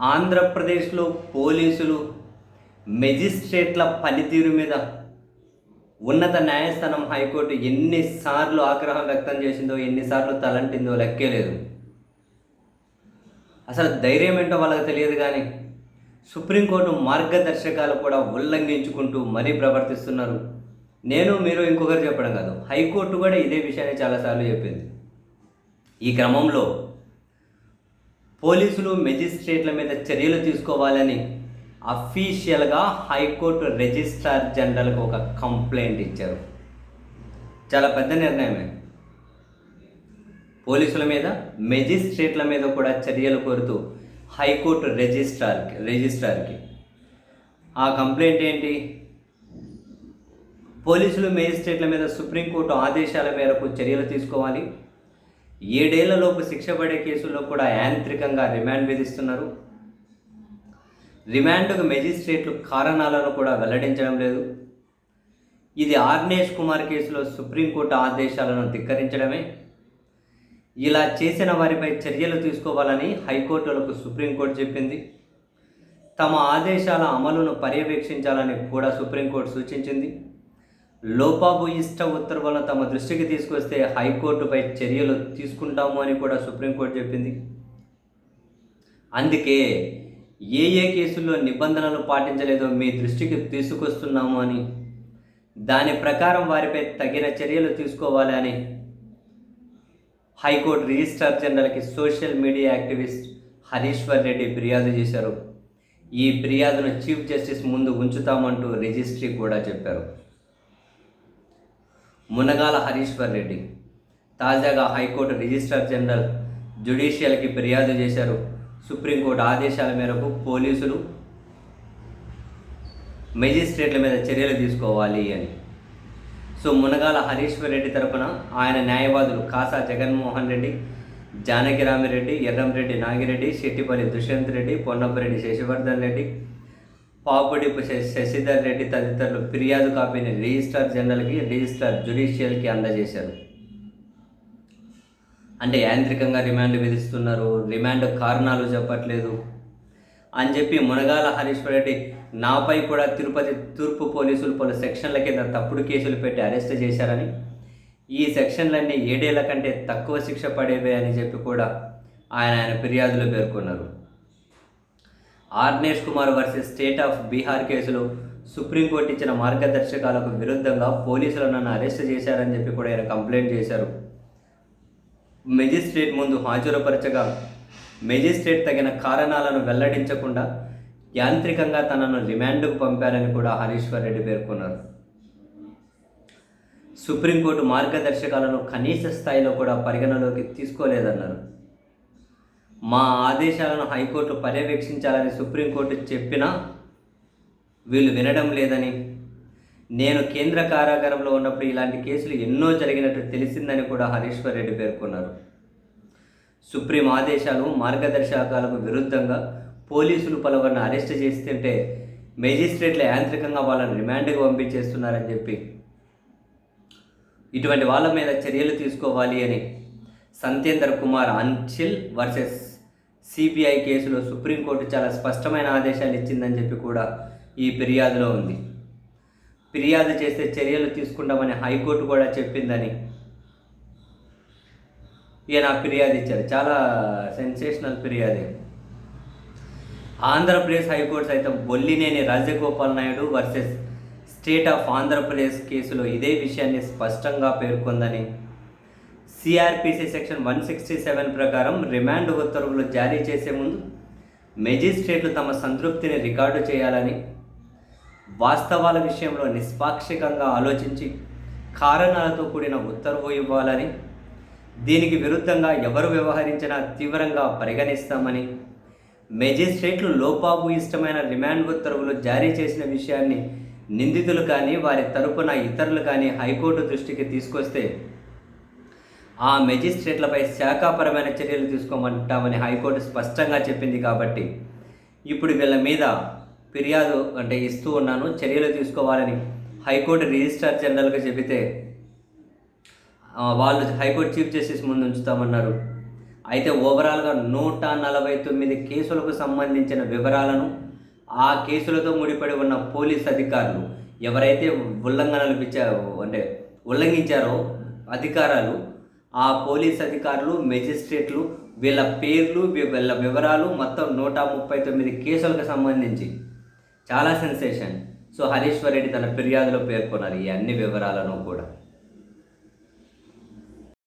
ఆంధ్రప్రదేశ్లో పోలీసులు మెజిస్ట్రేట్ల పనితీరు మీద ఉన్నత న్యాయస్థానం హైకోర్టు ఎన్నిసార్లు ఆగ్రహం వ్యక్తం చేసిందో ఎన్నిసార్లు తలంటిందో లెక్కే లేదు. అసలు ధైర్యం ఏంటో వాళ్ళకి తెలియదు కానీ సుప్రీంకోర్టు మార్గదర్శకాలు కూడా ఉల్లంఘించుకుంటూ మరీ ప్రవర్తిస్తున్నారు. నేను మీరు ఇంకొకరు చెప్పడం కాదు. హైకోర్టు కూడా ఇదే విషయాన్ని చాలాసార్లు చెప్పింది. ఈ క్రమంలో పోలీసులు మెజిస్ట్రేట్ల మీద చర్యలు తీసుకోవాలని అఫీషియల్గా హైకోర్టు రిజిస్ట్రార్ జనరల్కి ఒక కంప్లైంట్ ఇచ్చారు. చాలా పెద్ద నిర్ణయమే. పోలీసుల మీద మెజిస్ట్రేట్ల మీద కూడా చర్యలు కోరుతూ హైకోర్టు రిజిస్ట్రార్కి రిజిస్ట్రార్కి. ఆ కంప్లైంట్ ఏంటి? పోలీసులు మేజిస్ట్రేట్ల మీద సుప్రీంకోర్టు ఆదేశాల మేరకు చర్యలు తీసుకోవాలి. ఏడేళ్ళలోపు శిక్ష పడే కేసుల్లో కూడా యాంత్రికంగా రిమాండ్ విధిస్తున్నారు. రిమాండ్కు మెజిస్ట్రేట్లు కారణాలను కూడా వెల్లడించడం లేదు. ఇది ఆర్నేష్ కుమార్ కేసులో సుప్రీంకోర్టు ఆదేశాలను ధిక్కరించడమే. ఇలా చేసిన వారిపై చర్యలు తీసుకోవాలని హైకోర్టులకు సుప్రీంకోర్టు చెప్పింది. తమ ఆదేశాల అమలును పర్యవేక్షించాలని కూడా సుప్రీంకోర్టు సూచించింది. లోపాభూయిష్ట ఉత్తర్వులను తమ దృష్టికి తీసుకొస్తే హైకోర్టుపై చర్యలు తీసుకుంటాము అని కూడా సుప్రీంకోర్టు చెప్పింది. అందుకే ఏ ఏ కేసుల్లో నిబంధనలు పాటించలేదో మీ దృష్టికి తీసుకొస్తున్నాము అని దాని ప్రకారం వారిపై తగిన చర్యలు తీసుకోవాలి అని high court registrar జనరల్కి social media activist Harishwar Reddy ఫిర్యాదు చేశారు. ఈ ఫిర్యాదును చీఫ్ జస్టిస్ ముందు ఉంచుతామంటూ రిజిస్ట్రీ కూడా చెప్పారు. మునగాల హరీశ్వర్ రెడ్డి. తాజాగా హైకోర్టు రిజిస్ట్రార్ జనరల్ జ్యుడిషియల్కి ఫిర్యాదు చేశారు. సుప్రీంకోర్టు ఆదేశాల మేరకు పోలీసులు మెజిస్ట్రేట్ల మీద చర్యలు తీసుకోవాలి అని. సో మునగాల హరీశ్వర్ రెడ్డి తరపున ఆయన న్యాయవాదులు కాసా జగన్మోహన్ రెడ్డి జానకిరామిరెడ్డి ఎర్రంరెడ్డి నాగిరెడ్డి శెట్టిపల్లి దుష్యంత్ రెడ్డి పొన్నపరెడ్డి శశివర్ధన్ రెడ్డి పాపుడిపు శశిధర్ రెడ్డి తదితరులు ఫిర్యాదు కాపీని రిజిస్ట్రార్ జనరల్కి రిజిస్ట్రార్ జ్యుడిషియల్కి అందజేశారు. అంటే యాంత్రికంగా రిమాండ్ విధిస్తున్నారు. రిమాండ్ కారణాలు చెప్పట్లేదు. అని చెప్పి మునగాల హరీశ్వర్ రెడ్డి నాపై కూడా తిరుపతి తూర్పు పోలీసులు పలు సెక్షన్ల కింద తప్పుడు కేసులు పెట్టి అరెస్ట్ చేశారని ఈ సెక్షన్లన్నీ ఏడేళ్ళ కంటే తక్కువ శిక్ష పడేవే అని చెప్పి కూడా ఆయన ఆయన ఫిర్యాదులో పేర్కొన్నారు. Arnesh Kumar versus state of Bihar కేసులో సుప్రీంకోర్టు ఇచ్చిన మార్గదర్శకాలకు విరుద్ధంగా పోలీసులు నన్ను అరెస్ట్ చేశారని చెప్పి కూడా ఆయన కంప్లైంట్ చేశారు. మెజిస్ట్రేట్ ముందు హాజరుపరచగా మెజిస్ట్రేట్ తగిన కారణాలను వెల్లడించకుండా యాంత్రికంగా తనను రిమాండ్కు పంపారని కూడా హరీశ్వర్ రెడ్డి పేర్కొన్నారు. సుప్రీంకోర్టు మార్గదర్శకాలను కనీస స్థాయిలో కూడా పరిగణలోకి తీసుకోలేదన్నారు. మా ఆదేశాలను హైకోర్టు పర్యవేక్షించాలని సుప్రీంకోర్టు చెప్పినా వీళ్ళు వినడం లేదని. నేను కేంద్ర కారాగారంలో ఉన్నప్పుడు ఇలాంటి కేసులు ఎన్నో జరిగినట్టు తెలిసిందని కూడా హరీశ్వర్ రెడ్డి పేర్కొన్నారు. సుప్రీం ఆదేశాలు మార్గదర్శకాలకు విరుద్ధంగా పోలీసులు పలువురిని అరెస్ట్ చేస్తుంటే మేజిస్ట్రేట్ల యాంత్రికంగా వాళ్ళని రిమాండ్కి పంపించేస్తున్నారని చెప్పి. ఇటువంటి వాళ్ళ మీద చర్యలు తీసుకోవాలి అని సంతేందర్ కుమార్ అంచిల్ వర్సెస్ సిబిఐ కేసులో సుప్రీంకోర్టు చాలా స్పష్టమైన ఆదేశాలు ఇచ్చిందని చెప్పి కూడా ఈ ఫిర్యాదులో ఉంది. ఫిర్యాదు చేస్తే చర్యలు తీసుకుంటామని హైకోర్టు కూడా చెప్పిందని ఈయన ఫిర్యాదు ఇచ్చారు. చాలా సెన్సేషనల్ ఫిర్యాదు. ఆంధ్రప్రదేశ్ హైకోర్టు సైతం Bollineni Rajagopal Naidu versus state of Andhra Pradesh కేసులో ఇదే విషయాన్ని స్పష్టంగా పేర్కొందని CRPC section one sixty seven ప్రకారం రిమాండ్ ఉత్తర్వులు జారీ చేసే ముందు మెజిస్ట్రేట్లు తమ సంతృప్తిని రికార్డు చేయాలని వాస్తవాల విషయంలో నిష్పాక్షికంగా ఆలోచించి కారణాలతో కూడిన ఉత్తర్వు ఇవ్వాలని దీనికి విరుద్ధంగా ఎవరు వ్యవహరించినా తీవ్రంగా పరిగణిస్తామని మెజిస్ట్రేట్లు లోపాబు ఇష్టమైన రిమాండ్ ఉత్తర్వులు జారీ చేసిన విషయాన్ని నిందితులు కానీ వారి తరపున ఇతరులు కానీ హైకోర్టు దృష్టికి తీసుకొస్తే ఆ మెజిస్ట్రేట్లపై శాఖాపరమైన చర్యలు తీసుకోమంటామని హైకోర్టు స్పష్టంగా చెప్పింది కాబట్టి ఇప్పుడు వీళ్ళ మీద ఫిర్యాదు అంటే ఇస్తూ ఉన్నాను చర్యలు తీసుకోవాలని హైకోర్టు రిజిస్ట్రార్ జనరల్గా చెబితే వాళ్ళు హైకోర్టు చీఫ్ జస్టిస్ ముందు ఉంచుతామన్నారు. అయితే ఓవరాల్గా నూట నలభై తొమ్మిది కేసులకు సంబంధించిన వివరాలను ఆ కేసులతో ముడిపడి ఉన్న పోలీస్ అధికారులు ఎవరైతే ఉల్లంఘనలు అంటే ఉల్లంఘించారో అధికారాలు ఆ పోలీస్ అధికారులు మెజిస్ట్రేట్లు వీళ్ళ పేర్లు వీళ్ళ వివరాలు మొత్తం నూట ముప్పై తొమ్మిది కేసులకు సంబంధించి. చాలా సెన్సేషన్. సో హరీశ్వర్ రెడ్డి తన ఫిర్యాదులో పేర్కొన్నారు ఈ అన్ని వివరాలను కూడా.